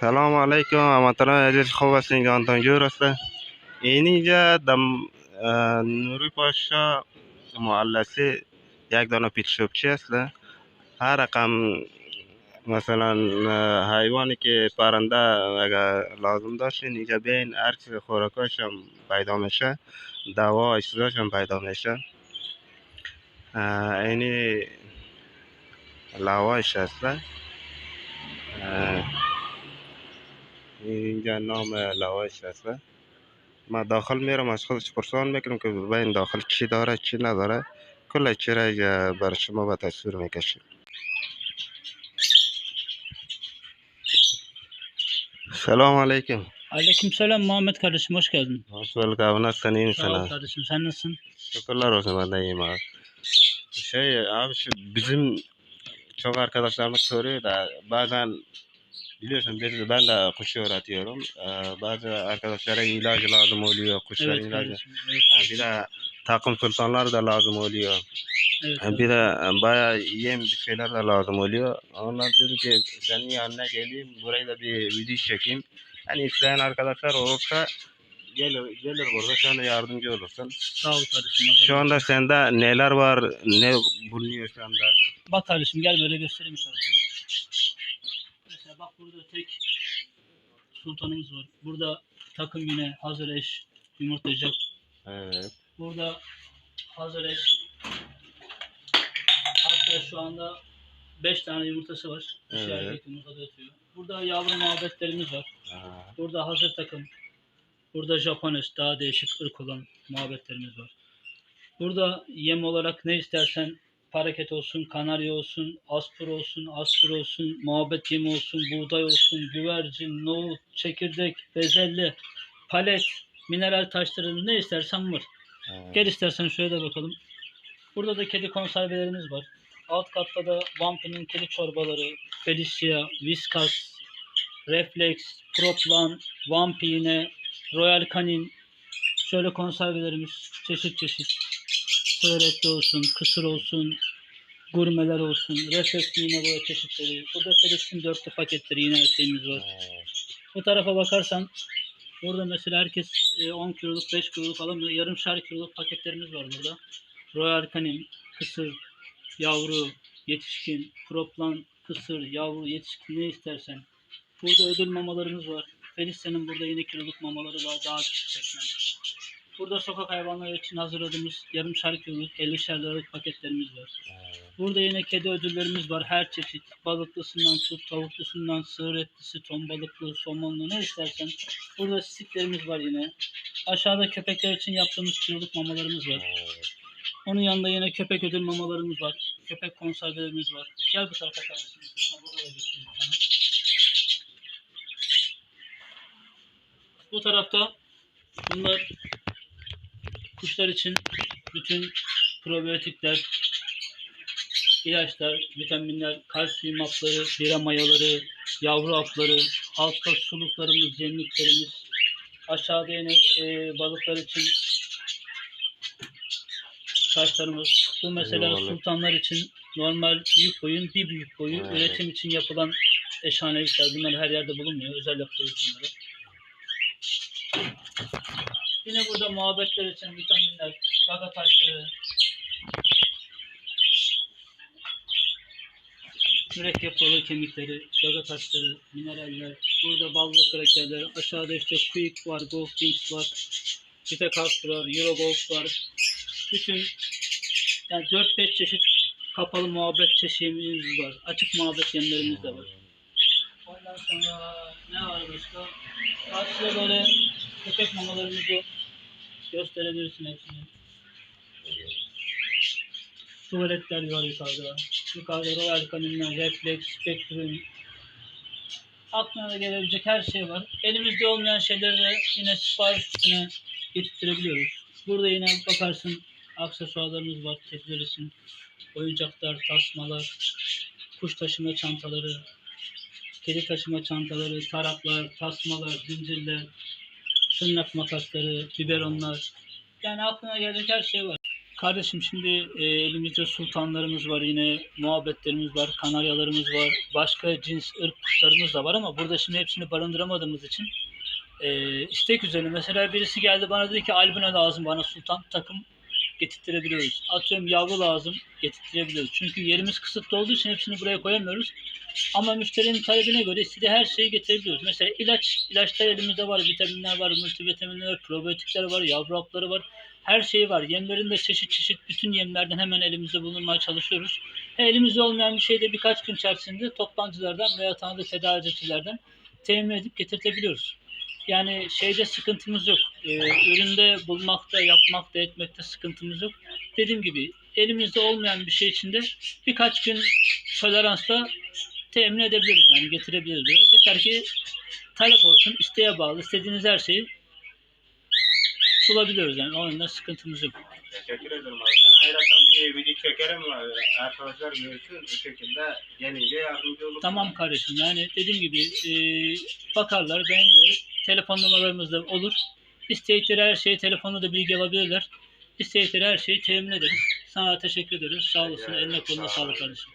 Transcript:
سلام علیکم alaykum amatalo aziz hovasining ontongo'rasi اینجا دم نوری پاشا معلسی یک دانه پیتشوب چی است هر رقم مثلا حیوانی که پرنده اگر لازم داشتین اینجا بین هر خوراکاش هم پیدا میشه دوا اشتراش هم پیدا میشه. اینی لواش است اینجا نام لواش است ما داخل میرم از خودش پرسان می‌کنم که بین داخل چی داره چی نداره. کل چی را بر شما به تصویر می‌کشیم. سلام علیکم. علیکم سلام محمد کارش مشکل مشکل کابنا سنین سلام کارش مسن سن شکر روز بنده ایم. شی آبش بزیم چوک کداش دارم سوری بعضا biliyorsun biz, ben de kuş öğretiyorum. Ee, bazı arkadaşlara ilaç lazım oluyor. Kuşların Evet ilacı. kardeşim. Evet, Ha, bir de takım sultanlar da lazım oluyor. evet, Ha, Bir de e, bayağı yem bir şeyler de lazım oluyor. Onlar dedim ki senin yanına geleyim burayı da bir video çekeyim. Hani isteyen arkadaşlar olursa gelir, gelir burada de yardımcı olursun. Sağ ol kardeşim. Şu anda sende neler var, ne bulunuyor şu anda? Bak kardeşim gel böyle göstereyim sana. Mesela bak burada tek sultanımız var. Burada takım yine hazır eş yumurtlayacak. Evet. Burada hazır eş. Hatta şu anda 5 tane yumurtası var. Evet. İçeride yumurtada yatıyor. Burada yavru muhabbetlerimiz var. Aha. Burada hazır takım. Burada Japones daha değişik ırk olan muhabbetlerimiz var. Burada yem olarak ne istersen paraket olsun, kanarya olsun, aspur olsun, aspur olsun, muhabbet yemi olsun, buğday olsun, güvercin, nohut, çekirdek, bezelye, palet, mineral taşları ne istersen var. Evet. Gel istersen şöyle de bakalım. Burada da kedi konservelerimiz var. Alt katta da Vampir'in kedi çorbaları, Felicia, Whiskas, Reflex, Proplan, Vampi yine, Royal Canin. Şöyle konservelerimiz çeşit çeşit. Söğretli olsun, kısır olsun, gurmeler olsun. Reflex yine böyle çeşitleri. Burada Felix'in dörtlü paketleri yine her şeyimiz var. Bu tarafa bakarsan burada mesela herkes e, 10 kiloluk 5 kiloluk alamıyor. Yarımşar kiloluk paketlerimiz var burada. Royal Canin, kısır, yavru, yetişkin, kroplan, kısır, yavru, yetişkin ne istersen. Burada ödül mamalarımız var. Felicia'nın burada yine kiloluk mamaları var. Daha küçük segment. Burada sokak hayvanları için hazırladığımız yarımşar kiloluk 50'şer liralık paketlerimiz var. Burada yine kedi ödüllerimiz var. Her çeşit. Balıklısından tut, tavuklusundan, sığır etlisi, ton balıklı, somonlu ne istersen. Burada stiklerimiz var yine. Aşağıda köpekler için yaptığımız kiloluk mamalarımız var. Onun yanında yine köpek ödül mamalarımız var. Köpek konservelerimiz var. Gel bu tarafa kardeşim. Bu tarafta bunlar kuşlar için bütün probiyotikler, ilaçlar, vitaminler, kalsiyum hapları, bira mayaları, yavru hapları, altta suluklarımız, yemliklerimiz, aşağıda yine e, balıklar için taşlarımız. Bu mesela Eyvallah. sultanlar için normal büyük boyun bir büyük boyu Evet. üretim için yapılan eşhanelikler. Bunlar her yerde bulunmuyor. Özel yapıyoruz bunları. Yine burada muhabbetler için vitaminler, gaga taşları, mürekkep balığı kemikleri, gaga taşları, mineraller, burada ballı krakerler, aşağıda işte quick var, gold wings var, Vita Castro var, Euro Gold var. Bütün yani 4-5 çeşit kapalı muhabbet çeşitimiz var. Açık muhabbet yemlerimiz de var. Ondan sonra ne var başka? Karşıda böyle köpek mamalarımızı gösterebilirsin hepsini. Tuvaletler var yukarıda. Yukarıda Royal Canin'ler, Reflex, Spectrum. Aklına da gelebilecek her şey var. Elimizde olmayan şeyleri de yine sipariş üstüne getirtirebiliyoruz. Burada yine bakarsın aksesuarlarımız var. İçin oyuncaklar, tasmalar, kuş taşıma çantaları, kedi taşıma çantaları, taraklar, tasmalar, zincirler, tırnak makasları, biberonlar. Yani aklına gelecek her şey var. Kardeşim şimdi e, elimizde sultanlarımız var yine muhabbetlerimiz var, kanaryalarımız var, başka cins ırk kuşlarımız da var ama burada şimdi hepsini barındıramadığımız için e, istek üzerine mesela birisi geldi bana dedi ki albino lazım bana sultan takım getirtirebiliyoruz. Atıyorum yavru lazım getirtirebiliyoruz. Çünkü yerimiz kısıtlı olduğu için hepsini buraya koyamıyoruz. Ama müşterinin talebine göre istediği her şeyi getirebiliyoruz. Mesela ilaç, ilaçlar elimizde var, vitaminler var, multivitaminler probiyotikler var, yavru hapları var. Her şey var. Yemlerin de çeşit çeşit bütün yemlerden hemen elimizde bulunmaya çalışıyoruz. He, elimizde olmayan bir şey de birkaç gün içerisinde toptancılardan veya tanıdık tedarikçilerden temin edip getirtebiliyoruz. Yani şeyde sıkıntımız yok. Ee, üründe bulmakta, yapmakta, etmekte sıkıntımız yok. Dediğim gibi elimizde olmayan bir şey için de birkaç gün toleransla temin edebiliriz. Yani getirebiliriz. buraya. Yeter ki talep olsun, isteğe bağlı. istediğiniz her şeyi bulabiliyoruz yani. Onun da sıkıntımız yok. Teşekkür ederim abi. Ben ayrıca bir video çekerim. Arkadaşlar görsün. Bu şekilde gelince yardımcı olur. Tamam kardeşim yani dediğim gibi e, bakarlar, beğenirler. Telefon numaralarımız da olur. İstedikleri her şeyi telefonla da bilgi alabilirler. İstedikleri her şeyi temin ederiz. Sana teşekkür ederiz. Sağ olasın. Eline koluna sağlık kardeşim.